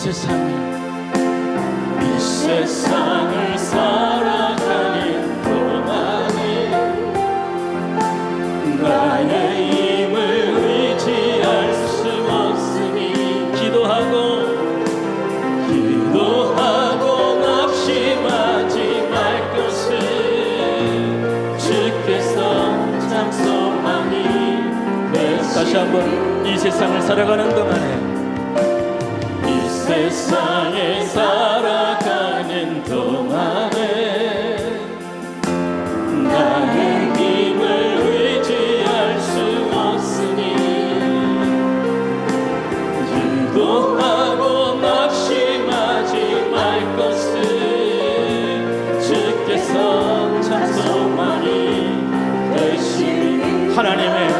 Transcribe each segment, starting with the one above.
세상을 이 세상을 살아가는 동안에 나의 힘을 의지할 수 없으니 기도하고 기도하고 낙심하지 말 것을 주께서 참 소망이 다시 한번 이 세상을 살아가는 동안에 이 세상에 살아가는 동안에 나의 힘을 의지할 수 없으니 기도하고 낙심하지 말 것을 주께서 참 소망이 되시니 하나님의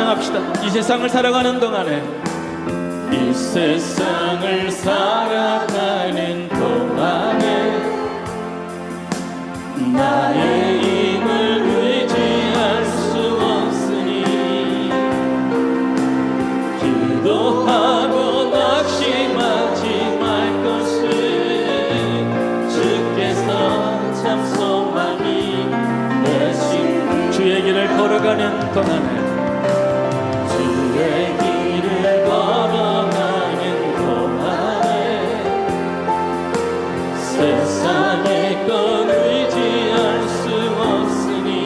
찬양합시다. 이 세상을 살아가는 동안에. 이 세상을 살아가는 동안에 나의 힘을 의지할 수 없으니 기도하고 낙심하지 말 것을 주께서 참 소망이 되신 주의 길을 걸어가는 동안에 세상의 것 의지할 수 없으니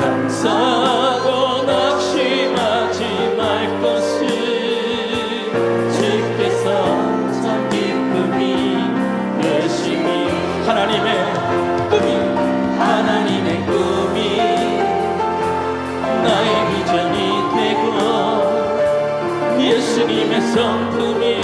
감사하고 낙심하지 말 것을 주께서 참 기쁨이 되시니 하나님의 꿈이 하나님의 꿈이 나의 비전이 되고 예수님의 성품이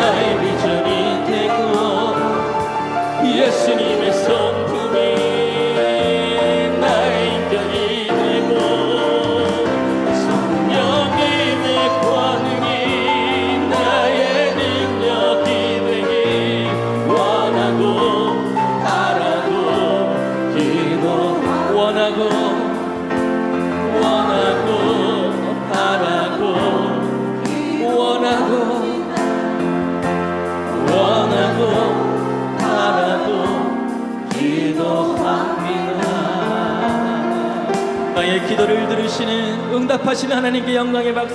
나의 비전이 되고 예수님 기도를 들으시는 응답하시는 하나님께 영광의 박수